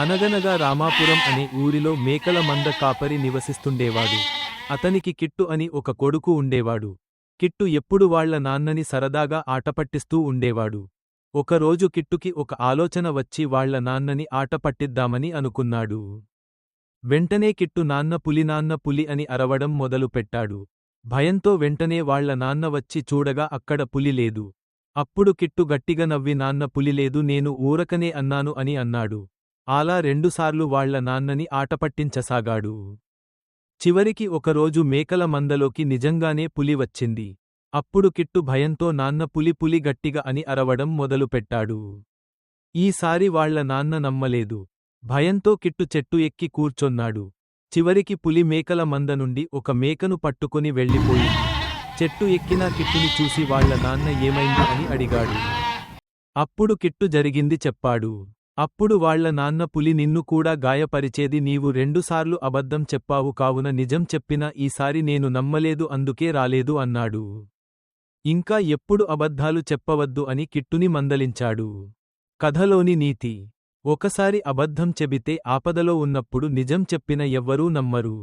అనగనగా రామాపురం అనే ఊరిలో మేకల మంద కాపరి నివసిస్తుండేవాడు. అతనికి కిట్టు అని ఒక కొడుకు ఉండేవాడు. కిట్టు ఎప్పుడు వాళ్ళ నాన్నని సరదాగా ఆటపట్టిస్తూ ఉండేవాడు. ఒకరోజు కిట్టుకి ఒక ఆలోచన వచ్చి వాళ్ళ నాన్నని ఆటపట్టిద్దామని అనుకున్నాడు. వెంటనే కిట్టు నాన్న పులి నాన్న పులి అని అరవడం మొదలుపెట్టాడు. భయంతో వెంటనే వాళ్ళ నాన్న వచ్చి చూడగా అక్కడ పులి లేదు. అప్పుడు కిట్టు గట్టిగా నవ్వి నాన్న పులి లేదు నేను ఊరకనే అన్నాను అని అన్నాడు. అలా రెండుసార్లు వాళ్ళ నాన్నని ఆటపట్టించసాగాడు. చివరికి ఒకరోజు మేకల మందలోకి నిజంగానే పులి వచ్చింది. అప్పుడు కిట్టు భయంతో నాన్న పులి పులి గట్టిగా అని అరవడం మొదలుపెట్టాడు. ఈసారి వాళ్ళ నాన్న నమ్మలేదు. భయంతో కిట్టు చెట్టు ఎక్కి కూర్చొన్నాడు. చివరికి పులి మేకల మంద నుండి ఒక మేకను పట్టుకుని వెళ్ళిపోయి చెట్టు ఎక్కినా కిట్టుని చూసి వాళ్ళ నాన్న ఏమైంది అని అడిగాడు. అప్పుడు కిట్టు జరిగింది చెప్పాడు. అప్పుడు వాళ్ళ నాన్న పులి నిన్ను కూడా గాయపరిచేది నీవు రెండుసార్లు అబద్ధం చెప్పావు కావున నిజం చెప్పినా ఈసారి నేను నమ్మలేదు అందుకే రాలేదు అన్నాడు. ఇంకా ఎప్పుడు అబద్ధాలు చెప్పవద్దు అని కిట్టుని మందలించాడు. కథలోని నీతి. ఒకసారి అబద్ధం చెబితే ఆపదలో ఉన్నప్పుడు నిజం చెప్పిన ఎవ్వరూ నమ్మరు.